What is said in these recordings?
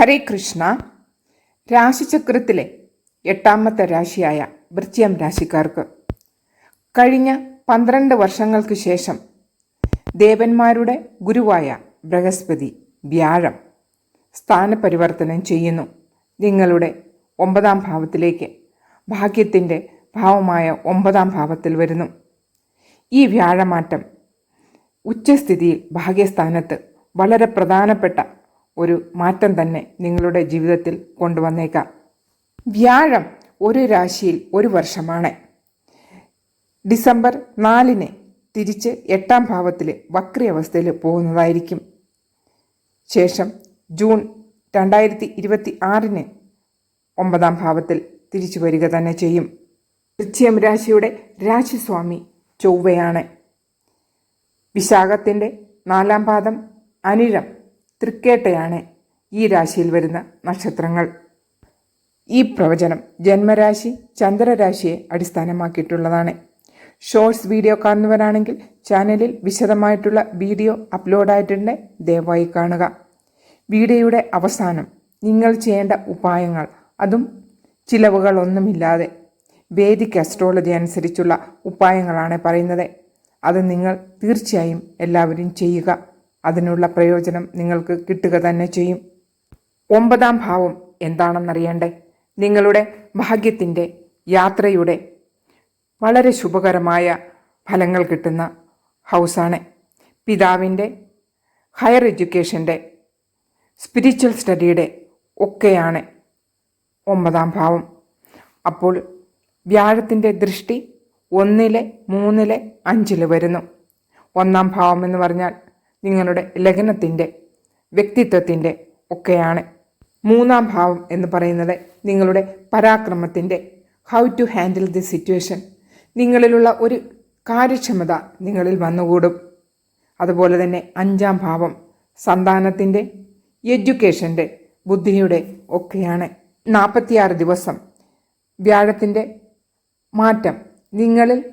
ഹരേ കൃഷ്ണ. രാശിചക്രത്തിലെ എട്ടാമത്തെ രാശിയായ വൃശ്ചികം രാശിക്കാർക്ക് കഴിഞ്ഞ പന്ത്രണ്ട് വർഷങ്ങൾക്ക് ശേഷം ദേവന്മാരുടെ ഗുരുവായ ബൃഹസ്പതി വ്യാഴം സ്ഥാനപരിവർത്തനം ചെയ്യുന്നു. നിങ്ങളുടെ ഒമ്പതാം ഭാവത്തിലേക്ക് ഭാഗ്യത്തിന്റെ ഭാവമായ ഒമ്പതാം ഭാവത്തിൽ വരുന്നു. ഈ വ്യാഴമാറ്റം ഉച്ചസ്ഥിതിയിൽ ഭാഗ്യസ്ഥാനത്ത് വളരെ പ്രധാനപ്പെട്ട ഒരു മാറ്റം തന്നെ നിങ്ങളുടെ ജീവിതത്തിൽ കൊണ്ടുവന്നേക്കാം. വ്യാഴം ഒരു രാശിയിൽ ഒരു വർഷമാണ്. ഡിസംബർ നാലിന് തിരിച്ച് എട്ടാം ഭാവത്തിൽ വക്രി അവസ്ഥയിൽ പോകുന്നതായിരിക്കും. ശേഷം ജൂൺ രണ്ടായിരത്തി ഇരുപത്തി ആറിന് ഒമ്പതാം ഭാവത്തിൽ തിരിച്ചു വരിക തന്നെ ചെയ്യും. വൃശ്ചികം രാശിയുടെ രാശിസ്വാമി ചൊവ്വയാണ്. വിശാഖത്തിന്റെ നാലാം പാദം അനിഴം തൃക്കേട്ടയാണ് ഈ രാശിയിൽ വരുന്ന നക്ഷത്രങ്ങൾ. ഈ പ്രവചനം ജന്മരാശി ചന്ദ്രരാശിയെ അടിസ്ഥാനമാക്കിയിട്ടുള്ളതാണ്. ഷോർട്സ് വീഡിയോ കാണുന്നവരാണെങ്കിൽ ചാനലിൽ വിശദമായിട്ടുള്ള വീഡിയോ അപ്ലോഡായിട്ടുണ്ട് ദയവായി കാണുക. വീഡിയോയുടെ അവസാനം നിങ്ങൾ ചെയ്യേണ്ട ഉപായങ്ങൾ അതും ചിലവുകളൊന്നുമില്ലാതെ. വേദിക് അസ്ട്രോളജി അനുസരിച്ചുള്ള ഉപായങ്ങളാണ് പറയുന്നത്. അത് നിങ്ങൾ തീർച്ചയായും എല്ലാവരും ചെയ്യുക. അതിനുള്ള പ്രയോജനം നിങ്ങൾക്ക് കിട്ടുക തന്നെ ചെയ്യും. ഒമ്പതാം ഭാവം എന്താണെന്നറിയണ്ടേ? നിങ്ങളുടെ ഭാഗ്യത്തിന്റെ യാത്രയുടെ വളരെ ശുഭകരമായ ഫലങ്ങൾ കിട്ടുന്ന ഹൗസാണ്. പിതാവിന്റെ ഹയർ എഡ്യൂക്കേഷന്റെ സ്പിരിച്വൽ സ്റ്റഡിയുടെ ഒക്കെയാണ് ഒമ്പതാം ഭാവം. അപ്പോൾ വ്യാഴത്തിന്റെ ദൃഷ്ടി ഒന്നിലെ മൂന്നിലെ അഞ്ചിൽ വരുന്നു. ഒന്നാം ഭാവം എന്ന് പറഞ്ഞാൽ നിങ്ങളുടെ ലഗ്നത്തിന്റെ വ്യക്തിത്വത്തിന്റെ ഒക്കെയാണ്. മൂന്നാം ഭാവം എന്ന് പറയുന്നത് നിങ്ങളുടെ പരാക്രമത്തിന്റെ how to handle the situation നിങ്ങളിലുള്ള ഒരു കാര്യക്ഷമത നിങ്ങളിൽ വന്നുകൂടും. അതുപോലെ തന്നെ അഞ്ചാം ഭാവം സന്താനത്തിന്റെ എഡ്യൂക്കേഷന്റെ ബുദ്ധിയുടെ ഒക്കെയാണ്. നാൽപ്പത്തിയാറ് ദിവസം വ്യാഴത്തിന്റെ മാറ്റം നിങ്ങളിൽ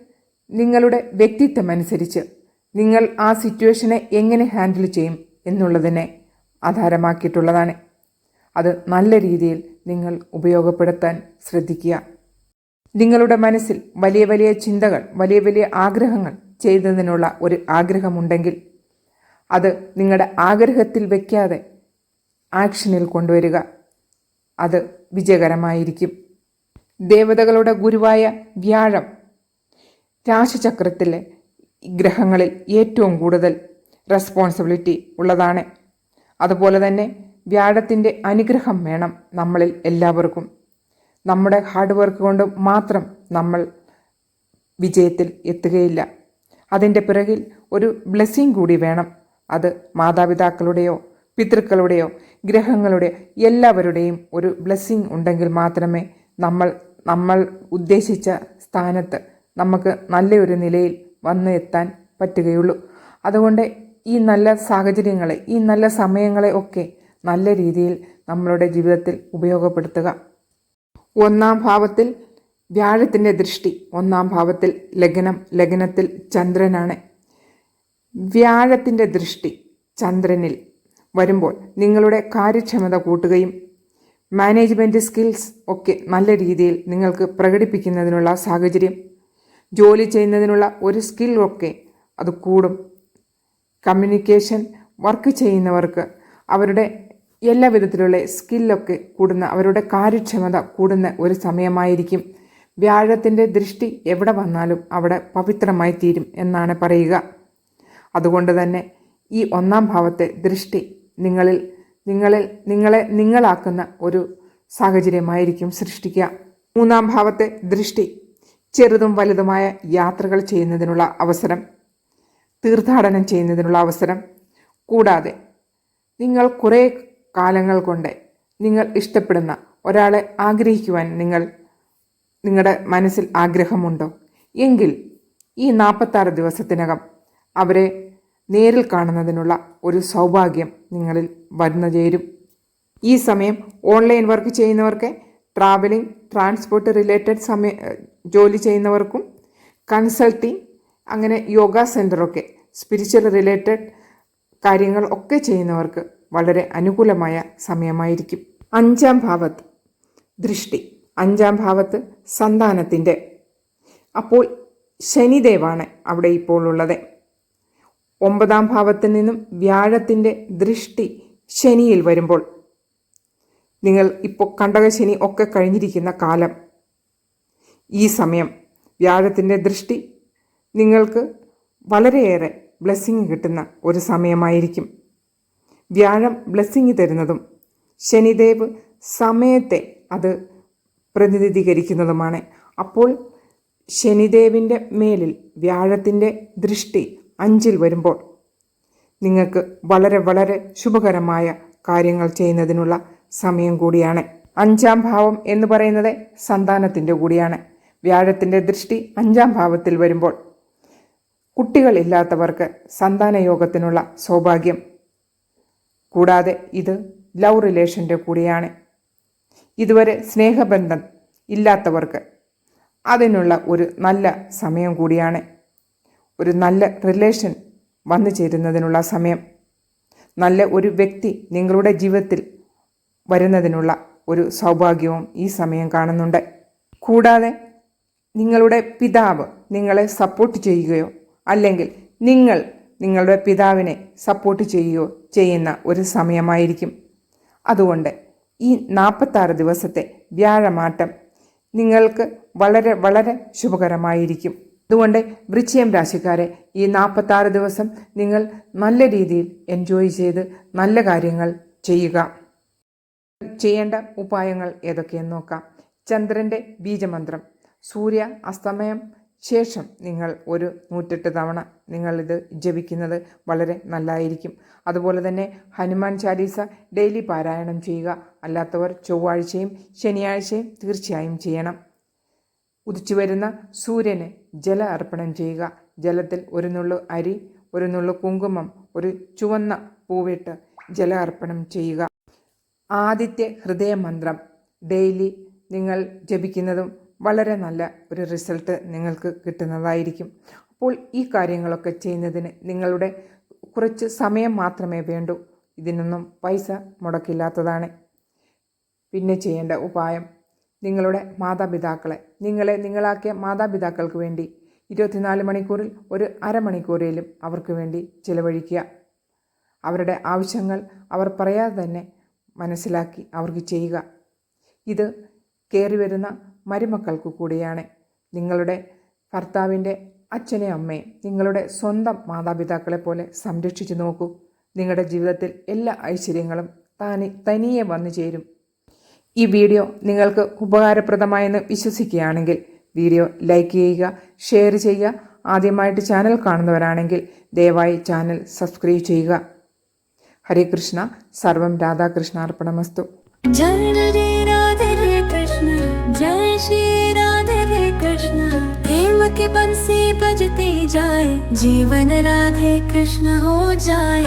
നിങ്ങളുടെ വ്യക്തിത്വം അനുസരിച്ച് നിങ്ങൾ ആ സിറ്റുവേഷനെ എങ്ങനെ ഹാൻഡിൽ ചെയ്യും എന്നുള്ളതിനെ ആധാരമാക്കിയിട്ടുള്ളതാണ്. അത് നല്ല രീതിയിൽ നിങ്ങൾ ഉപയോഗപ്പെടുത്താൻ ശ്രദ്ധിക്കുക. നിങ്ങളുടെ മനസ്സിൽ വലിയ വലിയ ചിന്തകൾ വലിയ വലിയ ആഗ്രഹങ്ങൾ ചെയ്യുന്നതിനുള്ള ഒരു ആഗ്രഹമുണ്ടെങ്കിൽ അത് നിങ്ങളുടെ ആഗ്രഹത്തിൽ വയ്ക്കാതെ ആക്ഷനിൽ കൊണ്ടുവരിക. അത് വിജയകരമായിരിക്കും. ദേവതകളുടെ ഗുരുവായ വ്യാഴം രാശിചക്രത്തിലെ ഗ്രഹങ്ങളിൽ ഏറ്റവും കൂടുതൽ റെസ്പോൺസിബിലിറ്റി ഉള്ളതാണ്. അതുപോലെ തന്നെ വ്യാഴത്തിന്റെ അനുഗ്രഹം വേണം നമ്മളിൽ എല്ലാവർക്കും. നമ്മുടെ ഹാർഡ് വർക്ക് കൊണ്ട് മാത്രം നമ്മൾ വിജയത്തിൽ എത്തുകയില്ല. അതിന്റെ പിറകിൽ ഒരു ബ്ലെസ്സിങ് കൂടി വേണം. അത് മാതാപിതാക്കളുടെയോ പിതൃക്കളുടെയോ ഗ്രഹങ്ങളുടെ എല്ലാവരുടെയും ഒരു ബ്ലെസ്സിങ് ഉണ്ടെങ്കിൽ മാത്രമേ നമ്മൾ നമ്മൾ ഉദ്ദേശിച്ച സ്ഥാനത്ത് നമുക്ക് നല്ലൊരു നിലയിൽ വന്നു എത്താൻ പറ്റുകയുള്ളൂ. അതുകൊണ്ട് ഈ നല്ല സാഹചര്യങ്ങളെ ഈ നല്ല സമയങ്ങളെ ഒക്കെ നല്ല രീതിയിൽ നമ്മളുടെ ജീവിതത്തിൽ ഉപയോഗപ്പെടുത്തുക. ഒന്നാം ഭാവത്തിൽ വ്യാഴത്തിന്റെ ദൃഷ്ടി ഒന്നാം ഭാവത്തിൽ ലഗ്നം ലഗ്നത്തിൽ ചന്ദ്രനാണ്. വ്യാഴത്തിന്റെ ദൃഷ്ടി ചന്ദ്രനിൽ വരുമ്പോൾ നിങ്ങളുടെ കാര്യക്ഷമത കൂട്ടുകയും മാനേജ്മെന്റ് സ്കിൽസ് ഒക്കെ നല്ല രീതിയിൽ നിങ്ങൾക്ക് പ്രകടിപ്പിക്കുന്നതിനുള്ള സാഹചര്യം ജോലി ചെയ്യുന്നതിനുള്ള ഒരു സ്കിൽ ഒക്കെ അത് കൂടും. കമ്മ്യൂണിക്കേഷൻ വർക്ക് ചെയ്യുന്നവർക്ക് അവരുടെ എല്ലാ വിധത്തിലുള്ള സ്കില്ലൊക്കെ കൂടുന്ന അവരുടെ കാര്യക്ഷമത കൂടുന്ന ഒരു സമയമായിരിക്കും. വ്യാഴത്തിന്റെ ദൃഷ്ടി എവിടെ വന്നാലും അവിടെ പവിത്രമായി തീരും എന്നാണ് പറയുക. അതുകൊണ്ട് തന്നെ ഈ ഒന്നാം ഭാവത്തെ ദൃഷ്ടി നിങ്ങളിൽ നിങ്ങളിൽ നിങ്ങളെ നിങ്ങളാക്കുന്ന ഒരു സാഹചര്യമായിരിക്കും സൃഷ്ടിക്കുക. മൂന്നാം ഭാവത്തെ ദൃഷ്ടി ചെറുതും വലുതുമായ യാത്രകൾ ചെയ്യുന്നതിനുള്ള അവസരം തീർത്ഥാടനം ചെയ്യുന്നതിനുള്ള അവസരം. കൂടാതെ നിങ്ങൾ കുറേ കാലങ്ങൾ കൊണ്ട് നിങ്ങൾ ഇഷ്ടപ്പെടുന്ന ഒരാളെ ആഗ്രഹിക്കുവാൻ നിങ്ങൾ നിങ്ങളുടെ മനസ്സിൽ ആഗ്രഹമുണ്ടോ? എങ്കിൽ ഈ നാൽപ്പത്താറ് ദിവസത്തിനകം അവരെ നേരിൽ കാണുന്നതിനുള്ള ഒരു സൗഭാഗ്യം നിങ്ങളിൽ വന്നു ചേരും. ഈ സമയം ഓൺലൈൻ വർക്ക് ചെയ്യുന്നവർക്ക് ട്രാവലിംഗ് ട്രാൻസ്പോർട്ട് റിലേറ്റഡ് സമയ ജോലി ചെയ്യുന്നവർക്കും കൺസൾട്ടിങ് അങ്ങനെ യോഗ സെന്ററൊക്കെ സ്പിരിച്വൽ റിലേറ്റഡ് കാര്യങ്ങൾ ഒക്കെ ചെയ്യുന്നവർക്ക് വളരെ അനുകൂലമായ സമയമായിരിക്കും. അഞ്ചാം ഭാവത്ത് ദൃഷ്ടി. അഞ്ചാം ഭാവത്ത് സന്താനത്തിന്റെ. അപ്പോൾ ശനിദേവാണ് അവിടെ ഇപ്പോൾ ഉള്ളത്. ഒമ്പതാം ഭാവത്തിൽ നിന്നും വ്യാഴത്തിന്റെ ദൃഷ്ടി ശനിയിൽ വരുമ്പോൾ. നിങ്ങൾ ഇപ്പോൾ കണ്ടകശനി ഒക്കെ കഴിഞ്ഞിരിക്കുന്ന കാലം. ഈ സമയം വ്യാഴത്തിന്റെ ദൃഷ്ടി നിങ്ങൾക്ക് വളരെയേറെ ബ്ലെസ്സിങ് കിട്ടുന്ന ഒരു സമയമായിരിക്കും. വ്യാഴം ബ്ലെസ്സിങ് തരുന്നതും ശനിദേവ് സമയത്തെ അത് പ്രതിനിധീകരിക്കുന്നതുമാണ്. അപ്പോൾ ശനിദേവിന്റെ മേലിൽ വ്യാഴത്തിന്റെ ദൃഷ്ടി അഞ്ചിൽ വരുമ്പോൾ നിങ്ങൾക്ക് വളരെ വളരെ ശുഭകരമായ കാര്യങ്ങൾ ചെയ്യുന്നതിനുള്ള സമയം കൂടിയാണ്. അഞ്ചാം ഭാവം എന്ന് പറയുന്നത് സന്താനത്തിന്റെ കൂടിയാണ്. വ്യാഴത്തിന്റെ ദൃഷ്ടി അഞ്ചാം ഭാവത്തിൽ വരുമ്പോൾ കുട്ടികളില്ലാത്തവർക്ക് സന്താനയോഗത്തിനുള്ള സൗഭാഗ്യം. കൂടാതെ ഇത് ലവ് റിലേഷന്റെ കൂടിയാണ്. ഇതുവരെ സ്നേഹബന്ധം ഇല്ലാത്തവർക്ക് അതിനുള്ള ഒരു നല്ല സമയം കൂടിയാണ്. ഒരു നല്ല റിലേഷൻ വന്നു ചേരുന്നതിനുള്ള സമയം. നല്ല ഒരു വ്യക്തി നിങ്ങളുടെ ജീവിതത്തിൽ വരുന്നതിനുള്ള ഒരു സൗഭാഗ്യവും ഈ സമയം കാണുന്നുണ്ട്. കൂടാതെ നിങ്ങളുടെ പിതാവ് നിങ്ങളെ സപ്പോർട്ട് ചെയ്യുകയോ അല്ലെങ്കിൽ നിങ്ങൾ നിങ്ങളുടെ പിതാവിനെ സപ്പോർട്ട് ചെയ്യുകയോ ചെയ്യുന്ന ഒരു സമയമായിരിക്കും. അതുകൊണ്ട് ഈ നാൽപ്പത്താറ് ദിവസത്തെ വ്യാഴമാറ്റം നിങ്ങൾക്ക് വളരെ വളരെ ശുഭകരമായിരിക്കും. അതുകൊണ്ട് വൃശ്ചയം രാശിക്കാരെ ഈ നാൽപ്പത്താറ് ദിവസം നിങ്ങൾ നല്ല രീതിയിൽ എൻജോയ് ചെയ്ത് നല്ല കാര്യങ്ങൾ ചെയ്യുക. ചെയ്യേണ്ട ഉപായങ്ങൾ ഏതൊക്കെയെന്ന് നോക്കാം. ചന്ദ്രന്റെ ബീജമന്ത്രം. സൂര്യ അസ്തമയം ശേഷം നിങ്ങൾ ഒരു നൂറ്റെട്ട് തവണ നിങ്ങളിത് ജപിക്കുന്നത് വളരെ നല്ലതായിരിക്കും അതുപോലെ തന്നെ ഹനുമാൻ ചാലീസ ഡെയിലി പാരായണം ചെയ്യുക. അല്ലാത്തവർ ചൊവ്വാഴ്ചയും ശനിയാഴ്ചയും തീർച്ചയായും ചെയ്യണം. ഉദിച്ചു വരുന്ന സൂര്യന് ജല അർപ്പണം ചെയ്യുക. ജലത്തിൽ ഒരു നുള്ളു അരി ഒരു നുള്ളു കുങ്കുമം ഒരു ചുവന്ന പൂവിട്ട് ജല അർപ്പണം ചെയ്യുക. ആദിത്യ ഹൃദയമന്ത്രം ഡെയിലി നിങ്ങൾ ജപിക്കുന്നതും വളരെ നല്ല ഒരു റിസൾട്ട് നിങ്ങൾക്ക് കിട്ടുന്നതായിരിക്കും. അപ്പോൾ ഈ കാര്യങ്ങളൊക്കെ ചെയ്യുന്നതിന് നിങ്ങളുടെ കുറച്ച് സമയം മാത്രമേ വേണ്ടൂ. ഇതിനൊന്നും പൈസ മുടക്കില്ലാത്തതാണ്. പിന്നെ ചെയ്യേണ്ട ഉപായം നിങ്ങളുടെ മാതാപിതാക്കളെ നിങ്ങളെ നിങ്ങളാക്കിയ മാതാപിതാക്കൾക്ക് വേണ്ടി ഇരുപത്തിനാല് മണിക്കൂറിൽ ഒരു അരമണിക്കൂറിലും അവർക്ക് വേണ്ടി ചിലവഴിക്കുക. അവരുടെ ആവശ്യങ്ങൾ അവർ പറയാതെ തന്നെ മനസ്സിലാക്കി അവർക്ക് ചെയ്യുക. ഇത് കയറി വരുന്ന മരുമക്കൾക്ക് കൂടിയാണ്. നിങ്ങളുടെ ഭർത്താവിന്റെ അച്ഛനെ അമ്മയെ നിങ്ങളുടെ സ്വന്തം മാതാപിതാക്കളെ പോലെ സംരക്ഷിച്ചു നോക്കൂ. നിങ്ങളുടെ ജീവിതത്തിൽ എല്ലാ ഐശ്വര്യങ്ങളും താനി തനിയെ വന്നു ചേരും. ഈ വീഡിയോ നിങ്ങൾക്ക് ഉപകാരപ്രദമായെന്ന് വിശ്വസിക്കുകയാണെങ്കിൽ വീഡിയോ ലൈക്ക് ചെയ്യുക ഷെയർ ചെയ്യുക. ആദ്യമായിട്ട് ചാനൽ കാണുന്നവരാണെങ്കിൽ ദയവായി ചാനൽ സബ്സ്ക്രൈബ് ചെയ്യുക. ഹരേ കൃഷ്ണ. സർവം രാധാകൃഷ്ണാർപ്പണമസ്തു. श्री राधे कृष्ण। प्रेम की बंसी बजते जाए, जीवन राधे कृष्ण हो जाए।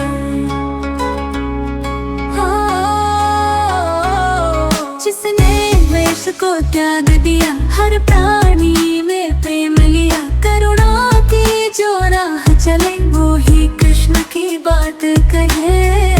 जिसने वेश को त्याग दिया, हर प्राणी में प्रेम लिया, करुणा की जो राह चले वो ही कृष्ण की बात कहे।